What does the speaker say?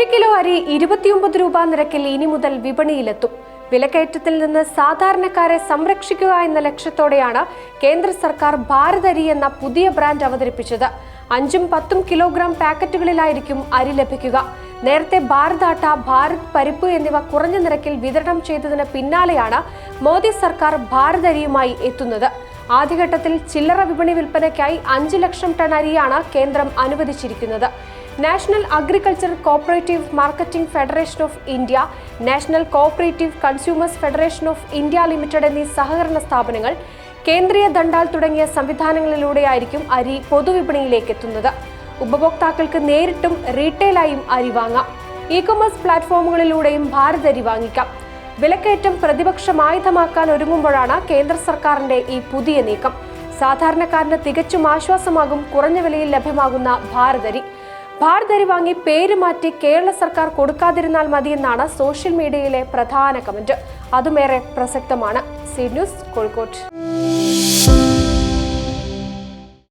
ഒരു കിലോ അരി ഇരുപത്തിയൊമ്പത് രൂപ നിരക്കിൽ ഇനി മുതൽ വിപണിയിലെത്തും. വിലക്കയറ്റത്തിൽ നിന്ന് സാധാരണക്കാരെ സംരക്ഷിക്കുക എന്ന ലക്ഷ്യത്തോടെയാണ് കേന്ദ്ര സർക്കാർ ഭാരത് അരി എന്ന പുതിയ ബ്രാൻഡ് അവതരിപ്പിച്ചത്. അഞ്ചും പത്തും കിലോഗ്രാം പാക്കറ്റുകളിലായിരിക്കും അരി ലഭിക്കുക. നേരത്തെ ഭാരത് ആട്ട ഭാരത് പരിപ്പ് എന്നിവ കുറഞ്ഞ നിരക്കിൽ വിതരണം ചെയ്തതിന് പിന്നാലെയാണ് മോദി സർക്കാർ ഭാരത് അരിയുമായി എത്തുന്നത്. ആദ്യഘട്ടത്തിൽ ചില്ലറ വിപണി വിൽപ്പനയ്ക്കായി അഞ്ച് ലക്ഷം ടൺ അരിയാണ് കേന്ദ്രം അനുവദിച്ചിരിക്കുന്നത്. National agriculture cooperative marketing federation of India national cooperative consumers federation of India limited എന്നീ സഹകരണ സ്ഥാപനങ്ങൾ കേന്ദ്രീയ ദണ്ടാൽ തുടങ്ങിയ സംവിധാനങ്ങളിലൂടെയായിരിക്കും അരി പൊതുവിപണിയിലേക്ക് എത്തുന്നത്. ഉപഭോക്താക്കൾക്ക് നേരിട്ടും റീറ്റെയിലായും അരി വാങ്ങാം. ഇ കൊമേഴ്സ് പ്ലാറ്റ്ഫോമുകളിലൂടെയും ഭാരത് അരി വാങ്ങിക്കാം. വിലക്കയറ്റം പ്രതിപക്ഷം ആയുധമാക്കാൻ ഒരുങ്ങുമ്പോഴാണ് കേന്ദ്ര സർക്കാരിന്റെ ഈ പുതിയ നീക്കം. സാധാരണക്കാരന് തികച്ചും ആശ്വാസമാകും കുറഞ്ഞ വിലയിൽ ലഭ്യമാകുന്ന ഭാരതരി ഭാരതരി വാങ്ങി പേര് മാറ്റി കേരള സർക്കാർ കൊടുക്കാതിരുന്നാൽ മതിയെന്നാണ് സോഷ്യൽ മീഡിയയിലെ പ്രധാന കമന്റ്. അതുമേറെ പ്രസക്തമാണ്. C News Kozhikode.